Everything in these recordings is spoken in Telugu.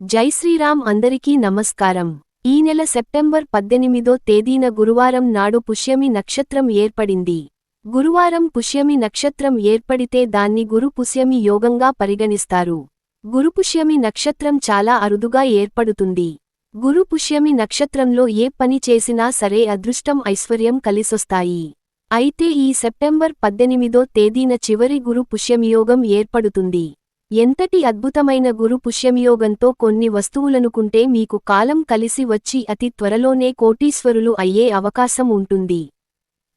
జై శ్రీరామ్ అందరికీ నమస్కారం. ఈ నెల సెప్టెంబర్ పద్దెనిమిదో తేదీన గురువారం నాడు పుష్యమి నక్షత్రం ఏర్పడింది. గురువారం పుష్యమి నక్షత్రం ఏర్పడితే దాన్ని గురు పుష్యమి యోగంగా పరిగణిస్తారు. గురుపుష్యమి నక్షత్రం చాలా అరుదుగా ఏర్పడుతుంది. గురు పుష్యమి నక్షత్రంలో ఏ పని చేసినా సరే అదృష్టం ఐశ్వర్యం కలిసొస్తాయి. అయితే ఈ సెప్టెంబర్ పద్దెనిమిదో తేదీన చివరి గురు పుష్యమియోగం ఏర్పడుతుంది. ఎంతటి అద్భుతమైన గురు పుష్యమియోగంతో కొన్ని వస్తువులనుకుంటే మీకు కాలం కలిసి వచ్చి అతి త్వరలోనే కోటీశ్వరులు అయ్యే అవకాశం ఉంటుంది.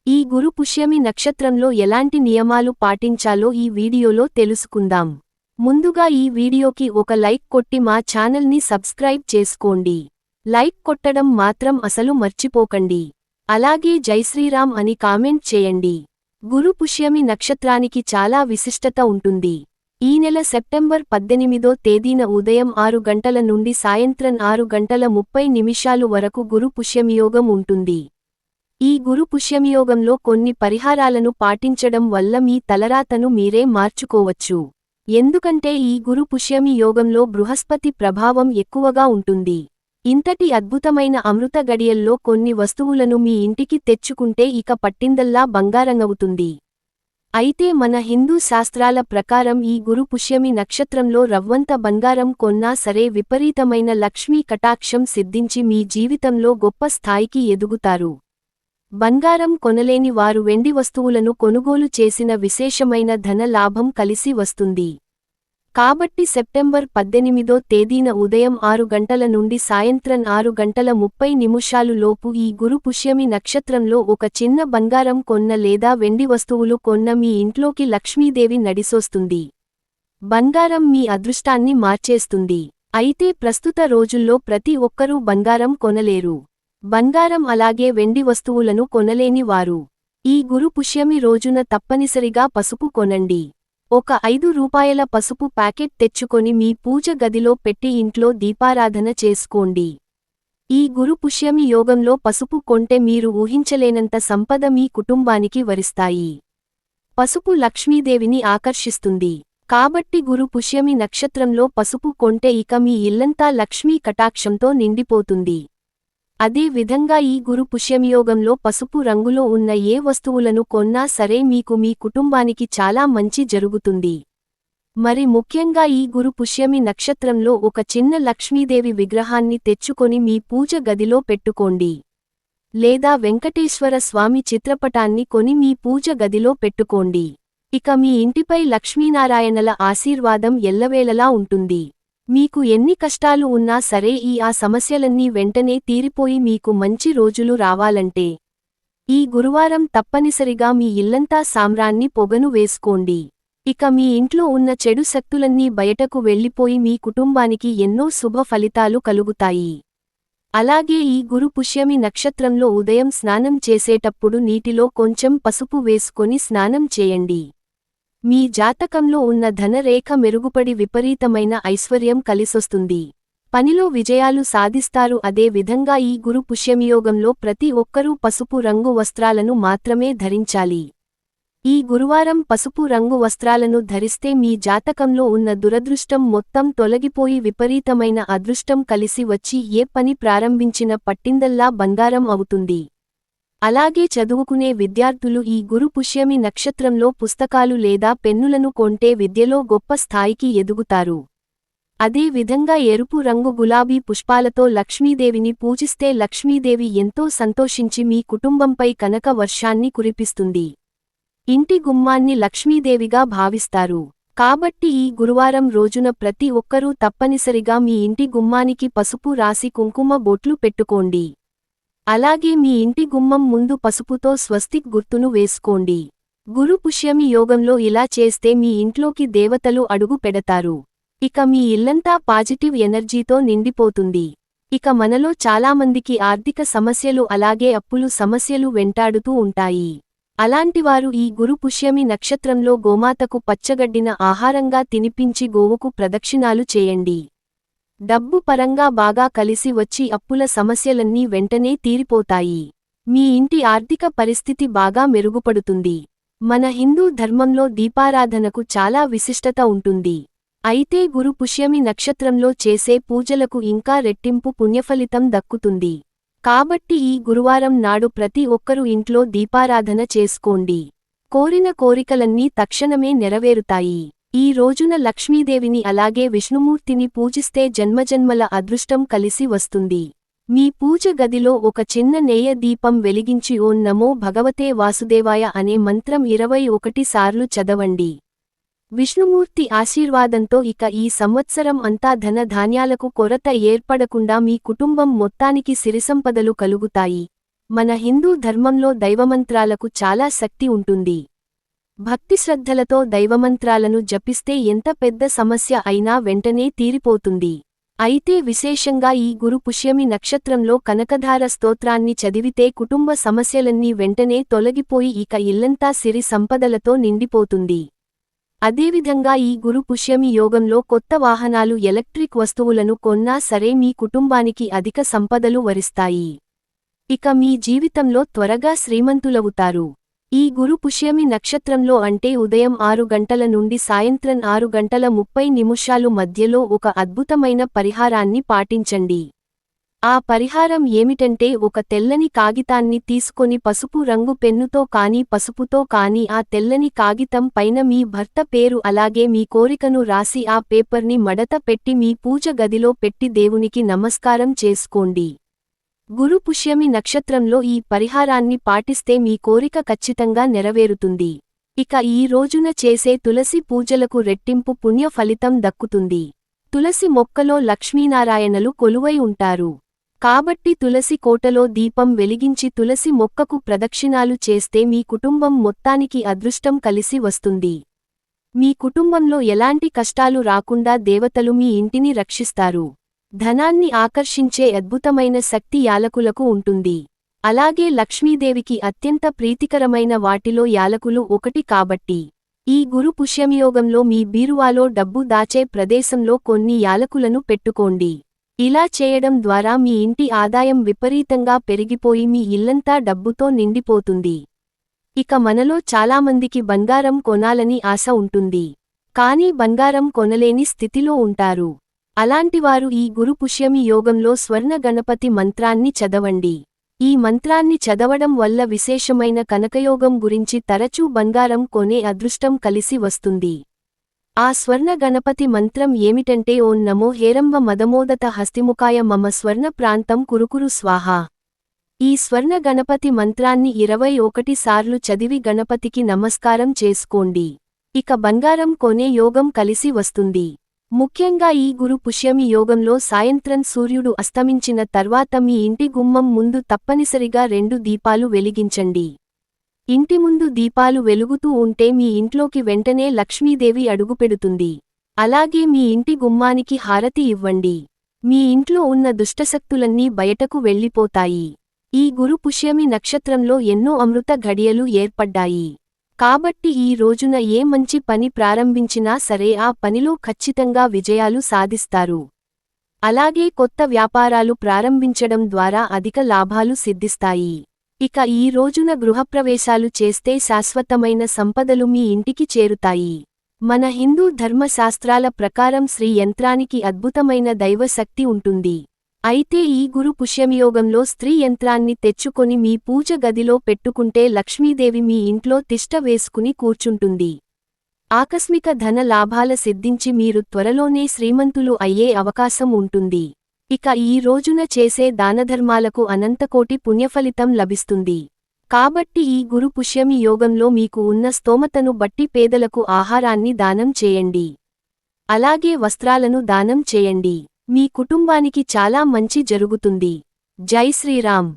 ఈ గురు పుష్యమి నక్షత్రంలో ఎలాంటి నియమాలు పాటించాలో ఈ వీడియోలో తెలుసుకుందాం. ముందుగా ఈ వీడియోకి ఒక లైక్ కొట్టి మా ఛానల్ని సబ్స్క్రైబ్ చేసుకోండి. లైక్ కొట్టడం మాత్రం అసలు మర్చిపోకండి. అలాగే జైశ్రీరామ్ అని కామెంట్ చేయండి. గురు పుష్యమి నక్షత్రానికి చాలా విశిష్టత ఉంటుంది. ఈ నెల సెప్టెంబర్ పద్దెనిమిదో తేదీన ఉదయం ఆరు గంటల నుండి సాయంత్రం ఆరు గంటల ముప్పై నిమిషాలు వరకు గురు పుష్యమియోగం ఉంటుంది. ఈ గురు పుష్యమియోగంలో కొన్ని పరిహారాలను పాటించడం వల్ల మీ తలరాతను మీరే మార్చుకోవచ్చు. ఎందుకంటే ఈ గురు పుష్యమి యోగంలో బృహస్పతి ప్రభావం ఎక్కువగా ఉంటుంది. ఇంతటి అద్భుతమైన అమృత గడియల్లో కొన్ని వస్తువులను మీ ఇంటికి తెచ్చుకుంటే ఇక పట్టిందల్లా బంగారంగవుతుంది. అయితే మన హిందూ శాస్త్రాల ప్రకారం ఈ గురు పుష్యమి నక్షత్రంలో రవ్వంత బంగారం కొన్నా సరే విపరీతమైన లక్ష్మీ కటాక్షం సిద్ధించి మీ జీవితంలో గొప్ప స్థాయికి ఎదుగుతారు. బంగారం కొనలేని వారు వెండి వస్తువులను కొనుగోలు చేసిన విశేషమైన ధన లాభం కలిసి వస్తుంది. కాబట్టి సెప్టెంబర్ పద్దెనిమిదో తేదీన ఉదయం ఆరు గంటల నుండి సాయంత్రం ఆరు గంటల ముప్పై నిమిషాలు లోపు ఈ గురు పుష్యమి నక్షత్రంలో ఒక చిన్న బంగారం కొన్న లేదా వెండి వస్తువులు కొన్న మీ ఇంట్లోకి లక్ష్మీదేవి నడిసోస్తుంది. బంగారం మీ అదృష్టాన్ని మార్చేస్తుంది. అయితే ప్రస్తుత రోజుల్లో ప్రతి ఒక్కరూ బంగారం కొనలేరు. బంగారం అలాగే వెండి వస్తువులను కొనలేని వారు. ఈ గురు పుష్యమి రోజున తప్పనిసరిగా పసుపు కొనండి. ఒక ఐదు రూపాయల పసుపు ప్యాకెట్ తెచ్చుకొని మీ పూజ గదిలో పెట్టి ఇంట్లో దీపారాధన చేసుకోండి. ఈ గురు పుష్యమి యోగంలో పసుపు కొంటే మీరు ఊహించలేనంత సంపద మీ కుటుంబానికి వరిస్తాయి. పసుపు లక్ష్మీదేవిని ఆకర్షిస్తుంది. కాబట్టి గురు పుష్యమి నక్షత్రంలో పసుపు కొంటే ఇక మీ ఇల్లంతా లక్ష్మీ కటాక్షంతో నిండిపోతుంది. అదే విధంగా ఈ గురు పుష్యమియోగంలో పసుపు రంగులో ఉన్న ఏ వస్తువులను కొన్నా సరే మీకు మీ కుటుంబానికి చాలా మంచి జరుగుతుంది. మరి ముఖ్యంగా ఈ గురు పుష్యమి నక్షత్రంలో ఒక చిన్న లక్ష్మీదేవి విగ్రహాన్ని తెచ్చుకొని మీ పూజ గదిలో పెట్టుకోండి. లేదా వెంకటేశ్వర స్వామి చిత్రపటాన్ని కొని మీ పూజ గదిలో పెట్టుకోండి. ఇక మీ ఇంటిపై లక్ష్మీనారాయణల ఆశీర్వాదం ఎల్లవేళలా ఉంటుంది. మీకు ఎన్ని కష్టాలు ఉన్నా సరే ఈ ఆ సమస్యలన్నీ వెంటనే తీరిపోయి మీకు మంచి రోజులు రావాలంటే ఈ గురువారం తప్పనిసరిగా మీ ఇల్లంతా సామ్రాన్ని పొగను వేసుకోండి. ఇక మీ ఇంట్లో ఉన్న చెడు శక్తులన్నీ బయటకు వెళ్ళిపోయి మీ కుటుంబానికి ఎన్నో శుభ ఫలితాలు కలుగుతాయి. అలాగే ఈ గురు పుష్యమి నక్షత్రంలో ఉదయం స్నానం చేసేటప్పుడు నీటిలో కొంచెం పసుపు వేసుకొని స్నానం చేయండి. మీ జాతకంలో ఉన్న ధనరేఖ మెరుగుపడి విపరీతమైన ఐశ్వర్యం కలిసొస్తుంది. పనిలో విజయాలు సాధిస్తారు. అదే విధంగా ఈ గురు పుష్యమియోగంలో ప్రతి ఒక్కరూ పసుపు రంగు వస్త్రాలను మాత్రమే ధరించాలి. ఈ గురువారం పసుపు రంగు వస్త్రాలను ధరిస్తే మీ జాతకంలో ఉన్న దురదృష్టం మొత్తం తొలగిపోయి విపరీతమైన అదృష్టం కలిసి వచ్చి ఏ పని ప్రారంభించిన పట్టిందల్లా బంగారం అవుతుంది. అలాగే చదువుకునే విద్యార్థులు ఈ గురు పుష్యమి నక్షత్రంలో పుస్తకాలు లేదా పెన్నులను కొంటే విద్యలో గొప్ప స్థాయికి ఎదుగుతారు. అదే విధంగా ఎరుపు రంగు గులాబీ పుష్పాలతో లక్ష్మీదేవిని పూజిస్తే లక్ష్మీదేవి ఎంతో సంతోషించి మీ కుటుంబంపై కనక వర్షాన్ని కురిపిస్తుంది. ఇంటి గుమ్మాన్ని లక్ష్మీదేవిగా భావిస్తారు. కాబట్టి ఈ గురువారం రోజున ప్రతి ఒక్కరూ తప్పనిసరిగా మీ ఇంటి గుమ్మానికి పసుపు రాసి కుంకుమ బొట్లు పెట్టుకోండి. అలాగే మీ ఇంటి గుమ్మం ముందు పసుపుతో స్వస్తిక్ గుర్తును వేసుకోండి. గురు పుష్యమి యోగంలో ఇలా చేస్తే మీ ఇంట్లోకి దేవతలు అడుగు పెడతారు. ఇక మీ ఇల్లంతా పాజిటివ్ ఎనర్జీతో నిండిపోతుంది. ఇక మనలో చాలామందికి ఆర్థిక సమస్యలు అలాగే అప్పులు సమస్యలు వెంటాడుతూ ఉంటాయి. అలాంటివారు ఈ గురు పుష్యమి నక్షత్రంలో గోమాతకు పచ్చగడ్డిన ఆహారంగా తినిపించి గోవుకు ప్రదక్షిణాలు చేయండి. డబ్బు పరంగా బాగా కలిసి వచ్చి అప్పుల సమస్యలన్నీ వెంటనే తీరిపోతాయి. మీ ఇంటి ఆర్థిక పరిస్థితి బాగా మెరుగుపడుతుంది. మన హిందూ ధర్మంలో దీపారాధనకు చాలా విశిష్టత ఉంటుంది. అయితే గురు పుష్యమి నక్షత్రంలో చేసే పూజలకు ఇంకా రెట్టింపు పుణ్యఫలితం దక్కుతుంది. కాబట్టి ఈ గురువారం నాడు ప్రతి ఒక్కరూ ఇంట్లో దీపారాధన చేసుకోండి. కోరిన కోరికలన్నీ తక్షణమే నెరవేరుతాయి. ఈ రోజున లక్ష్మీదేవిని అలాగే విష్ణుమూర్తిని పూజిస్తే జన్మజన్మల అదృష్టం కలిసి వస్తుంది. మీ పూజ గదిలో ఒక చిన్న నేయ దీపం వెలిగించి ఓం నమో భగవతే వాసుదేవాయ అనే మంత్రం ఇరవై ఒకటి సార్లు చదవండి. విష్ణుమూర్తి ఆశీర్వాదంతో ఇక ఈ సంవత్సరం అంతా ధన ధాన్యాలకు కొరత ఏర్పడకుండా మీ కుటుంబం మొత్తానికి సిరిసంపదలు కలుగుతాయి. మన హిందూ ధర్మంలో దైవమంత్రాలకు చాలా శక్తి ఉంటుంది. భక్తిశ్రద్ధలతో దైవమంత్రాలను జపిస్తే ఎంత పెద్ద సమస్య అయినా వెంటనే తీరిపోతుంది. అయితే విశేషంగా ఈ గురు పుష్యమి నక్షత్రంలో కనకధార స్తోత్రాన్ని చదివితే కుటుంబ సమస్యలన్నీ వెంటనే తొలగిపోయి ఇక ఇల్లంతా సిరి సంపదలతో నిండిపోతుంది. అదేవిధంగా ఈ గురు పుష్యమి యోగంలో కొత్త వాహనాలు ఎలక్ట్రిక్ వస్తువులను కొన్నా సరే మీ కుటుంబానికి అధిక సంపదలు వరిస్తాయి. ఇక మీ జీవితంలో త్వరగా శ్రీమంతులవుతారు. ఈ గురు పుష్యమి నక్షత్రంలో అంటే ఉదయం ఆరు గంటల నుండి సాయంత్రం ఆరు గంటల ముప్పై నిమిషాలు మధ్యలో ఒక అద్భుతమైన పరిహారాన్ని పాటించండి. ఆ పరిహారం ఏమిటంటే ఒక తెల్లని కాగితాన్ని తీసుకొని పసుపు రంగు పెన్నుతో కానీ పసుపుతో కానీ ఆ తెల్లని కాగితం పైన మీ భర్త పేరు అలాగే మీ కోరికను రాసి ఆ పేపర్ని మడత పెట్టి మీ పూజ గదిలో పెట్టి దేవునికి నమస్కారం చేసుకోండి. గురు పుష్యమి నక్షత్రంలో ఈ పరిహారాన్ని పాటిస్తే మీ కోరిక ఖచ్చితంగా నెరవేరుతుంది. ఇక ఈ రోజున చేసే తులసి పూజలకు రెట్టింపు పుణ్య ఫలితం దక్కుతుంది. తులసి మొక్కలో లక్ష్మీనారాయణలు కొలువై ఉంటారు. కాబట్టి తులసి కోటలో దీపం వెలిగించి తులసి మొక్కకు ప్రదక్షిణాలు చేస్తే మీ కుటుంబం మొత్తానికి అదృష్టం కలిసి వస్తుంది. మీ కుటుంబంలో ఎలాంటి కష్టాలు రాకుండా దేవతలు మీ ఇంటిని రక్షిస్తారు. ధనాన్ని ఆకర్షించే అద్భుతమైన శక్తి యాలకులకు ఉంటుంది. అలాగే లక్ష్మీదేవికి అత్యంత ప్రీతికరమైన వాటిలో యాలకులు ఒకటి కాబట్టి. ఈ గురు పుష్యమియోగంలో మీ బీరువాలో డబ్బు దాచే ప్రదేశంలో కొన్ని యాలకులను పెట్టుకోండి. ఇలా చేయడం ద్వారా మీ ఇంటి ఆదాయం విపరీతంగా పెరిగిపోయి మీ ఇల్లంతా డబ్బుతో నిండిపోతుంది. ఇక మనలో చాలామందికి బంగారం కొనాలని ఆశ ఉంటుంది. కానీ బంగారం కొనలేని స్థితిలో ఉంటారు. అలాంటివారు ఈ గురు పుష్యమి యోగంలో స్వర్ణ గణపతి మంత్రాన్ని చదవండి. ఈ మంత్రాన్ని చదవడం వల్ల విశేషమైన కనకయోగం గురించి తరచూ బంగారం కొనే అదృష్టం కలిసి వస్తుంది. ఆ స్వర్ణ గణపతి మంత్రం ఏమిటంటే ఓం నమో హేరంబ మదమోదత హస్తిముఖాయ మమ స్వర్ణ ప్రాంతం కురుకురు స్వాహ. ఈ స్వర్ణ గణపతి మంత్రాన్ని ఇరవై ఒకటి సార్లు చదివి గణపతికి నమస్కారం చేసుకోండి. ఇక బంగారం కొనే యోగం కలిసి వస్తుంది. ముఖ్యంగా ఈ గురు పుష్యమి యోగంలో సాయంత్రం సూర్యుడు అస్తమించిన తర్వాత మీ ఇంటి గుమ్మం ముందు తప్పనిసరిగా రెండు దీపాలు వెలిగించండి. ఇంటి ముందు దీపాలు వెలుగుతూ ఉంటే మీ ఇంట్లోకి వెంటనే లక్ష్మీదేవి అడుగుపెడుతుంది. అలాగే మీ ఇంటి గుమ్మానికి హారతి ఇవ్వండి. మీ ఇంట్లో ఉన్న దుష్టశక్తులన్నీ బయటకు వెళ్ళిపోతాయి. ఈ గురు పుష్యమి నక్షత్రంలో ఎన్నో అమృత ఘడియలు ఏర్పడ్డాయి. కాబట్టి ఈ రోజున ఏ మంచి పని ప్రారంభించినా సరే ఆ పనిలో ఖచ్చితంగా విజయాలు సాధిస్తారు. అలాగే కొత్త వ్యాపారాలు ప్రారంభించడం ద్వారా అధిక లాభాలు సిద్ధిస్తాయి. ఇక ఈ రోజున గృహప్రవేశాలు చేస్తే శాశ్వతమైన సంపదలు మీ ఇంటికి చేరుతాయి. మన హిందూ ధర్మశాస్త్రాల ప్రకారం శ్రీ యంత్రానికి అద్భుతమైన దైవశక్తి ఉంటుంది. అయితే ఈ గురు పుష్యమియోగంలో స్త్రీ యంత్రాన్ని తెచ్చుకొని మీ పూజ గదిలో పెట్టుకుంటే లక్ష్మీదేవి మీ ఇంట్లో తిష్ట వేసుకుని కూర్చుంటుంది. ఆకస్మిక ధన లాభాల సిద్ధించి మీరు త్వరలోనే శ్రీమంతులు అయ్యే అవకాశం ఉంటుంది. ఇక ఈ రోజున చేసే దానధర్మాలకు అనంతకోటి పుణ్యఫలితం లభిస్తుంది. కాబట్టి ఈ గురు పుష్యమి యోగంలో మీకు ఉన్న స్తోమతను బట్టి పేదలకు ఆహారాన్ని దానం చేయండి. అలాగే వస్త్రాలను దానం చేయండి. మీ కుటుంబానికి చాలా మంచి జరుగుతుంది. జై శ్రీరామ్.